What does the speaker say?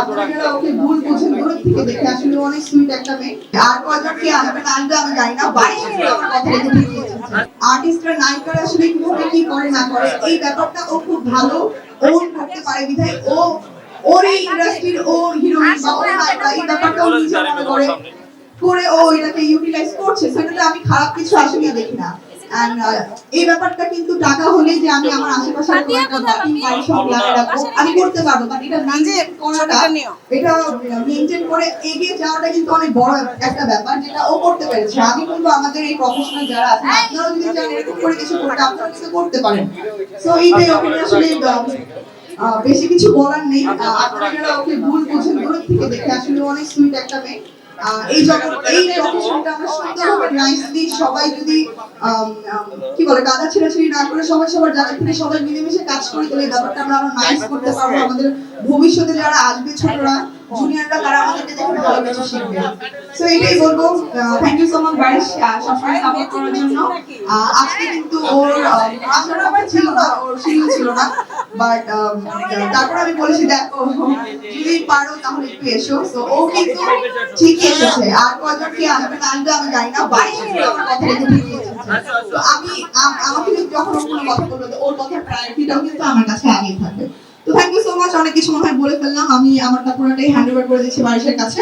আপনারা ওকে ভুল বুঝেন দূর থেকে দেখে আসলে ও অনেক সুইট একটা মেয়ে। আর আসবে না আসবে আমি জানি না। আর্টিস্টরা নায়িকারা আসলে কীভাবে কি করে না করে, এই ব্যাপারটা ও খুব ভালো। ওন করতে পারে বিধায় ও, ওর এই ইন্ডাস্ট্রির ও হিরোইন বা ওর নায়িকা এই ব্যাপারটা ও নিজে করে করে ও এটাকে ইউটিলাইজ করছে। সেটাতে আমি খারাপ কিছু আসলে দেখি না। এই ব্যাপারটা কিন্তু টাকা হলে যে আমি আমার আশেপাশে আমি করতে পারব এটা মেনটেন করাটা এটা মেনটেন করে এগিয়ে যাওয়াটা কিন্তু অনেক বড় একটা ব্যাপার যেটা ও করতে পেরেছে। আমি কিন্তু আমাদের এই প্রফেশনাল যারা আছেন আপনারাও যদি চান এরকম করে কিছু করতে আপনারা কিন্তু করতে পারেন। সো এইটাই নিয়ে আসলে বেশি কিছু বলার নেই। আপনারা ওকে ভুল বুঝেন দূর থেকে দেখে আসলে অনেক সুইট একটা মেয়ে। এই জগৎ এই প্রফেশনটা আমরা নাইসলি সবাই যদি কি বলে না করে সবাই সবার সবাই মিলেমিশে কাজ করে তাহলে এই ব্যাপারটা আমরা আরও নাইস করতে পারব। আমাদের ভবিষ্যতে যারা আসবে ছোটরা জুনিয়ররা তারা আমাদেরকে দেখে ভালো কিছু শিখবে। সো এটাই বলব থ্যাংক ইউ সো মাচ সবসময় সাপোর্ট করার জন্য। আজকে কিন্তু ওর কথা ছিল না, ওর ছিল না। বাট তারপর আমি বলেছি, দেখো যদি পারো তাহলে একটু এসো। ও কিন্তু ঠিকই এসেছে। আর কয়জন কি আসবে না আমি জানি না মিনিট আমার কথা রেখে এসেছে। তো আমি আমাকে যখন কোনো কথা ওর কথার প্রায়োরিটিটাও কিন্তু আমার কাছে আগেই থাকবে। তো থ্যাংক ইউ সো মাচ অনেক কিছু মনে হয় বলে ফেললাম। আমি আমারটা পুরোটাই হ্যান্ড ওভার করে দিচ্ছি বারিশের কাছে।